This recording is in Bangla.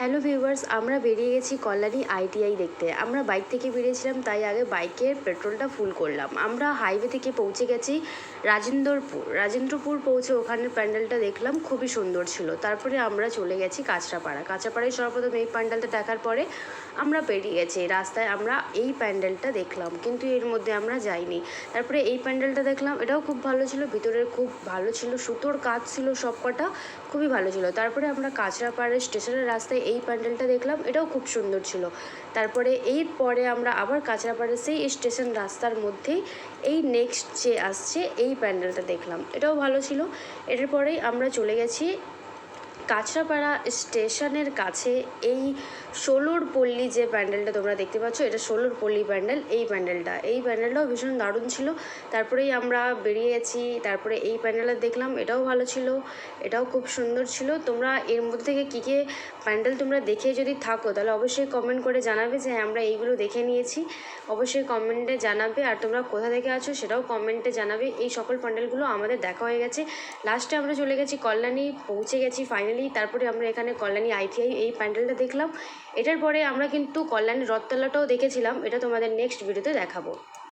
হ্যালো ভিউয়ার্স, আমরা বেরিয়ে গেছি কল্যাণী আইটিআই দেখতে। আমরা বাইক থেকে বেরিয়েছিলাম, তাই আগে বাইকের পেট্রোলটা ফুল করলাম। আমরা হাইওয়ে থেকে পৌঁছে গেছি রাজেন্দ্রপুর। রাজেন্দ্রপুর পৌঁছে ওখানের প্যান্ডেলটা দেখলাম, খুবই সুন্দর ছিল। তারপরে আমরা চলে গেছি কাঁচরাপাড়া। কাঁচরাপাড়ায় সর্বপ্রথম এই প্যান্ডেলটা দেখার পরে আমরা বেরিয়ে গেছি। রাস্তায় আমরা এই প্যান্ডেলটা দেখলাম, কিন্তু এর মধ্যে আমরা যাইনি। তারপরে এই প্যান্ডেলটা দেখলাম, এটাও খুব ভালো ছিল ভিতরের খুব ভালো ছিল, সুতোর কাজ ছিল সব কটা খুবই ভালো ছিল। তারপরে আমরা কাঁচরাপাড়া স্টেশনের রাস্তায় এই প্যান্ডেলটা দেখলাম, এটাও খুব সুন্দর ছিল। তারপরে এর পরে আমরা আবার কাঁচরাপাড়া সেই স্টেশন রাস্তার মধ্যেই এই নেক্সট যে আসছে, এই প্যান্ডেলটা দেখলাম। এটাও ভালো ছিল। এটার পরেই আমরা চলে গেছি কাঁচরাপাড়া স্টেশনের কাছে এই ষোলোর পল্লী যে প্যান্ডেলটা তোমরা দেখতে পাচ্ছ এটা ষোলোর পল্লী প্যান্ডেল এই প্যান্ডেলটা। এই প্যান্ডেলটাও ভীষণ দারুণ ছিল। তারপরেই আমরা বেরিয়েছি তারপরে এই প্যান্ডেলটা দেখলাম এটাও ভালো ছিল এটাও খুব সুন্দর ছিল। তোমরা এর মধ্যে থেকে কী কী প্যান্ডেল তোমরা দেখে যদি থাকো তাহলে অবশ্যই কমেন্ট করে জানাবে যে হ্যাঁ, আমরা এইগুলো দেখে নিয়েছি। অবশ্যই কমেন্টে জানাবে আর তোমরা কোথা থেকে আছো সেটাও কমেন্টে জানাবে। এই সকল প্যান্ডেলগুলো আমাদের দেখা হয়ে গেছে। লাস্টে আমরা চলে গেছি কল্যাণী পৌঁছে গেছি ফাইনালি তারপরে আমরা এখানে কল্যাণী আইটিআই এই প্যান্ডেলটা দেখলাম। এটার পরে আমরা কিন্তু কল্যাণী রথতলাটাও দেখেছিলাম। এটা তোমাদের নেক্সট ভিডিওতে দেখাবো।